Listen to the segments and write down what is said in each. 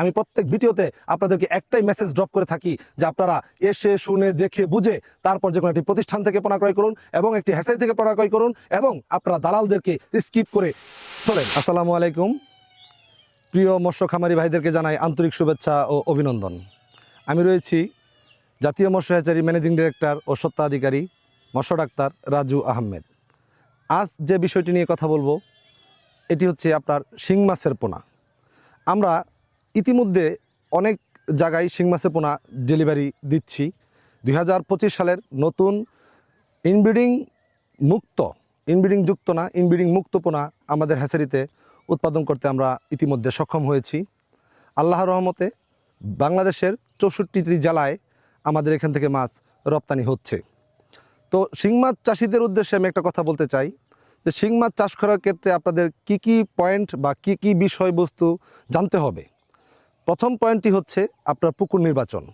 আমি প্রত্যেক ভিডিওতে আপনাদেরকে একটাই মেসেজ ড্রপ করে থাকি যে আপনারা এসে, শুনে, দেখে, বুঝে তারপর যে কোনো একটি প্রতিষ্ঠান থেকে পোনা ক্রয় করুন এবং একটি হ্যাসারি থেকে পোনা ক্রয় করুন এবং আপনারা দালালদেরকে স্কিপ করে চলেন। আসসালামু আলাইকুম। প্রিয় মৎস্য খামারি ভাইদেরকে জানাই আন্তরিক শুভেচ্ছা ও অভিনন্দন। আমি রয়েছি জাতীয় মৎস্য হ্যাচারি ম্যানেজিং ডিরেক্টর ও সত্ত্বাধিকারী মৎস্য ডাক্তার রাজু আহমেদ। আজ যে বিষয়টি নিয়ে কথা বলব, এটি হচ্ছে আপনার শিং মাছের পোনা। আমরা ইতিমধ্যে অনেক জায়গায় শিং মাছের পোনা ডেলিভারি দিচ্ছি। দু হাজার পঁচিশ সালের নতুন ইনব্রিডিং মুক্ত ইনব্রিডিং যুক্ত না ইনব্রিডিং মুক্ত পোনা আমাদের হ্যাচারিতে উৎপাদন করতে আমরা ইতিমধ্যে সক্ষম হয়েছি। আল্লাহর রহমতে বাংলাদেশের চৌষট্টিটি জেলায় আমাদের এখান থেকে মাছ রপ্তানি হচ্ছে। তো শিং মাছ চাষিদের উদ্দেশ্যে আমি একটা কথা বলতে চাই যে, শিং মাছ চাষ করার ক্ষেত্রে আপনাদের কি কি পয়েন্ট বা কি কি বিষয়বস্তু জানতে হবে? প্রথম পয়েন্টটি হচ্ছে আপনার পুকুর নির্বাচন।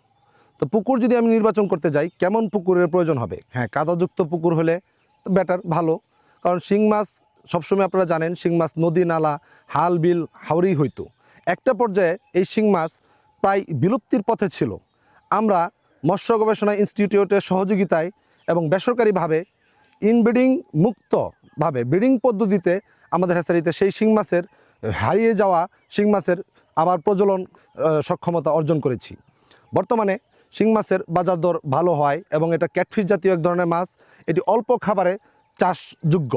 তো পুকুর যদি আমি নির্বাচন করতে যাই, কেমন পুকুরের প্রয়োজন হবে? হ্যাঁ কাদাযুক্ত পুকুর হলে বেটার ভালো। কারণ শিং মাছ, সবসময় আপনারা জানেন, শিং মাছ নদী নালা, হাল, বিল হাওড়েই হইতো। একটা পর্যায়ে এই শিং মাছ প্রায় বিলুপ্তির পথে ছিল। আমরা মৎস্য গবেষণা ইনস্টিটিউটের সহযোগিতায় এবং বেসরকারিভাবে ইনব্রিডিং মুক্তভাবে ব্রিডিং পদ্ধতিতে আমাদের হ্যাচারিতে সেই শিং মাছের, হারিয়ে যাওয়া শিং মাছের আবার প্রজনন আহ, সক্ষমতা অর্জন করেছি। বর্তমানে শিং মাছের বাজার দর ভালো হয় এবং এটা ক্যাটফিস জাতীয় এক ধরনের মাছ। এটি অল্প খাবারে চাষযোগ্য।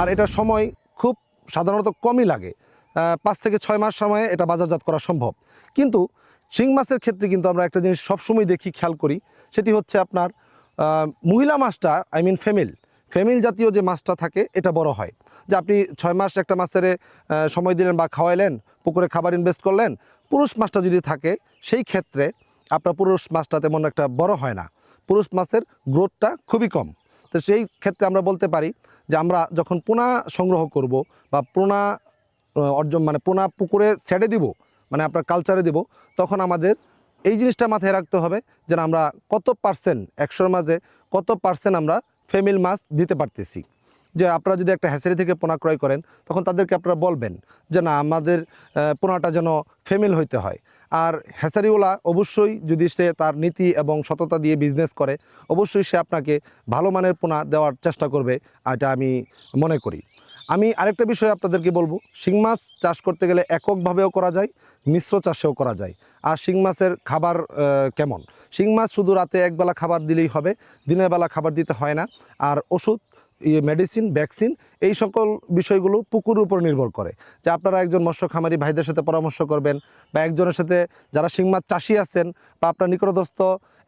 আর এটা সময় খুব সাধারণত কমই লাগে। পাঁচ থেকে ছয় মাস সময়ে এটা বাজারজাত করা সম্ভব। কিন্তু শিং মাছের ক্ষেত্রে কিন্তু আমরা একটা জিনিস সবসময় দেখি খেয়াল করি। সেটি হচ্ছে আপনার মহিলা মাছটা আই মিন ফেমিল ফেমিল জাতীয় যে মাছটা থাকে এটা বড় হয়। যে আপনি ছয় মাস একটা মাছের সময় দিলেন বা খাওয়াইলেন পুকুরে খাবার ইনভেস্ট করলেন, পুরুষ মাছটা যদি থাকে, সেই ক্ষেত্রে আপনার পুরুষ মাছটা তেমন একটা বড় হয় না। পুরুষ মাছের গ্রোথটা খুবই কম। তো সেই ক্ষেত্রে আমরা বলতে পারি যে আমরা যখন পোনা সংগ্রহ করব বা পোনা অর্জন মানে পোনা পুকুরে ছেড়ে দিব মানে আপনার কালচারে দিব, তখন আমাদের এই জিনিসটা মাথায় রাখতে হবে যেন আমরা কত পার্সেন্ট একশোর মাঝে কত পার্সেন্ট আমরা ফেমিল মাছ দিতে পারতেছি। যে আপনারা যদি একটা হ্যাচারি থেকে পোনা ক্রয় করেন, তখন তাদেরকে আপনারা বলবেন যে না, আমাদের পোনাটা যেন ফেমিল হইতে হয়। আর হ্যাচারিওয়ালা অবশ্যই যদি সে তার নীতি এবং সততা দিয়ে বিজনেস করে, অবশ্যই সে আপনাকে ভালো মানের পোনা দেওয়ার চেষ্টা করবে, এটা আমি মনে করি। আমি আরেকটা বিষয় আপনাদেরকে বলব, শিং মাছ চাষ করতে গেলে এককভাবেও করা যায়, মিশ্র চাষেও করা যায়। আর শিং মাছের খাবার কেমন? শিং মাছ শুধু রাতে একবেলা খাবার দিলেই হবে, দিনের বেলা খাবার দিতে হয় না। আর ওষুধ ইয়ে মেডিসিন ভ্যাকসিন এই সকল বিষয়গুলো পুকুরের উপর নির্ভর করে। যে আপনারা একজন মৎস্য খামারি ভাইদের সাথে পরামর্শ করবেন বা একজনের সাথে যারা শিং মাছ চাষি আছেন বা আপনার নিকটস্থ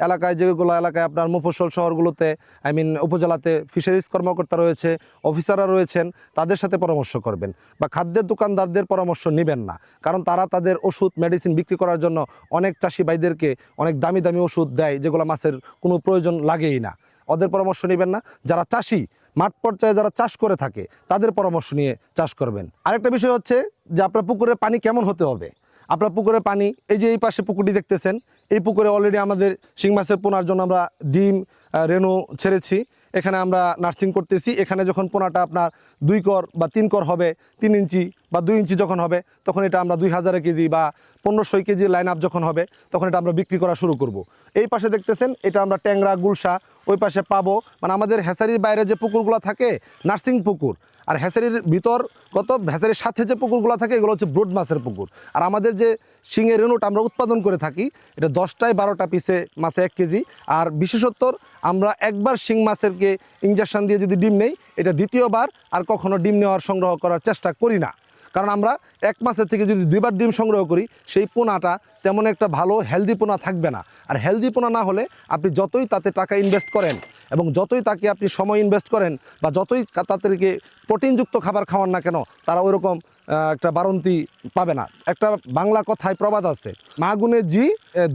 এলাকায় যেগুলো এলাকায় আপনার মুফসল শহরগুলোতে আই মিন উপজেলাতে ফিশারিজ কর্মকর্তা রয়েছে অফিসাররা রয়েছেন, তাদের সাথে পরামর্শ করবেন বা খাদ্যের দোকানদারদের পরামর্শ নেবেন না। কারণ তারা তাদের ওষুধ মেডিসিন বিক্রি করার জন্য অনেক চাষি ভাইদেরকে অনেক দামি দামি ওষুধ দেয়, যেগুলো মাছের কোনো প্রয়োজন লাগেই না। ওদের পরামর্শ নেবেন না। যারা চাষি মাঠ পর্যায়ে যারা চাষ করে থাকে, তাদের পরামর্শ নিয়ে চাষ করবেন। আরেকটা বিষয় হচ্ছে যে আপনার পুকুরের পানি কেমন হতে হবে? আপনার পুকুরের পানি, এই যে এই পাশে পুকুরটি দেখতেছেন, এই পুকুরে অলরেডি আমাদের শিং মাছের পোনার জন্য আমরা ডিম রেণু ছেড়েছি। এখানে আমরা নার্সিং করতেছি। এখানে যখন পোনাটা আপনার দুই কর বা তিন কর হবে, তিন ইঞ্চি বা দুই ইঞ্চি যখন হবে, তখন এটা আমরা দুই হাজার কেজি বা পনেরোশো কেজি লাইন আপ যখন হবে, তখন এটা আমরা বিক্রি করা শুরু করব। এই পাশে দেখতেছেন, এটা আমরা ট্যাংরা, গুলশা, ওই পাশে পাবো। মানে আমাদের হ্যাসারির বাইরে যে পুকুরগুলো থাকে, নার্সিং পুকুর, আর হ্যাসারির ভিতর কত, হ্যাসারির সাথে যে পুকুরগুলো থাকে, এগুলো হচ্ছে ব্রড মাছের পুকুর। আর আমাদের যে শিঙের রেনুটা আমরা উৎপাদন করে থাকি, এটা দশটায় বারোটা পিসে মাছে এক কেজি। আর বিশেষত্বর আমরা একবার শিং মাছেরকে ইঞ্জেকশন দিয়ে যদি ডিম নেই, এটা দ্বিতীয়বার আর কখনো ডিম নেওয়ার সংগ্রহ করার চেষ্টা করি না। কারণ আমরা এক মাসের থেকে যদি দুইবার ডিম সংগ্রহ করি, সেই পোনাটা তেমন একটা ভালো হেলদি পোনা থাকবে না। আর হেলদি পোনা না হলে আপনি যতই তাতে টাকা ইনভেস্ট করেন এবং যতই তাকে আপনি সময় ইনভেস্ট করেন বা যতই তাদেরকে প্রোটিনযুক্ত খাবার খাওয়ান না কেন, তারা ওইরকম একটা বারন্তি পাবে না। একটা বাংলা কথায় প্রবাদ আছে, মা গুণে জি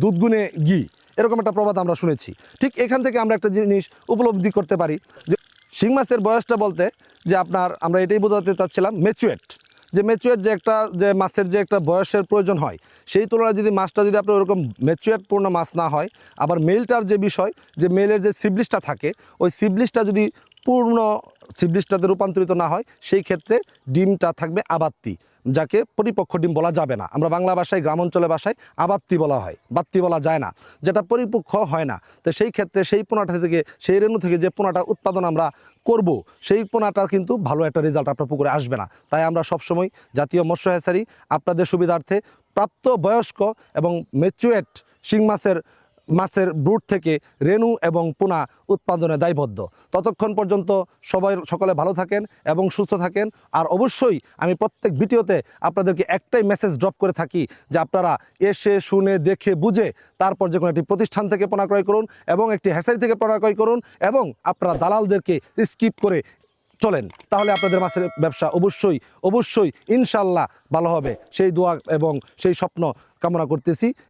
দুধ গুণে ঘি। এরকম একটা প্রবাদ আমরা শুনেছি। ঠিক এখান থেকে আমরা একটা জিনিস উপলব্ধি করতে পারি যে, শিং মাছের বয়সটা বলতে যে আপনার, আমরা এটাই বোঝাতে চাচ্ছিলাম ম্যাচুয়েট যে ম্যাচুয়ার যে একটা, যে মাছের যে একটা বয়সের প্রয়োজন হয়, সেই তুলনায় যদি মাছটা যদি আপনার ওরকম ম্যাচুয়ারপূর্ণ মাছ না হয়, আবার মেলটার যে বিষয়, যে মেলের যে সিবলিশটা থাকে, ওই সিবলিশটা যদি পূর্ণ সিবলিশটাতে রূপান্তরিত না হয়, সেই ক্ষেত্রে ডিমটা থাকবে আবাত্তি। যাকে পরিপক্ষ ডিম বলা যাবে না। আমরা বাংলা ভাষায়, গ্রাম অঞ্চলে ভাষায় আবাত্তি বলা হয়, বাত্তি বলা যায় না। যেটা পরিপক্ষ হয় না। তো সেই ক্ষেত্রে সেই পোনাটা থেকে, সেই রেণু থেকে যে পোনাটা উৎপাদন আমরা করব, সেই পোনাটা কিন্তু ভালো একটা রেজাল্ট আপনার পুকুরে আসবে না। তাই আমরা সবসময় জাতীয় মৎস্য হ্যাচারি আপনাদের সুবিধার্থে প্রাপ্ত বয়স্ক এবং ম্যাচুয়েট শিং মাছের মাছের ব্রুট থেকে রেণু এবং পোনা উৎপাদনে দায়বদ্ধ। ততক্ষণ পর্যন্ত সবাই সকলে ভালো থাকেন এবং সুস্থ থাকেন। আর অবশ্যই আমি প্রত্যেক ভিডিওতে আপনাদেরকে একটাই মেসেজ ড্রপ করে থাকি যে আপনারা এসে, শুনে, দেখে, বুঝে তারপর যে কোনো একটি প্রতিষ্ঠান থেকে পোনা ক্রয় করুন এবং একটি হ্যাসারি থেকে পোনা ক্রয় করুন এবং আপনারা দালালদেরকে স্কিপ করে চলেন। তাহলে আপনাদের মাছের ব্যবসা অবশ্যই অবশ্যই ইনশাল্লাহ ভালো হবে। সেই দোয়া এবং সেই স্বপ্ন কামনা করতেছি।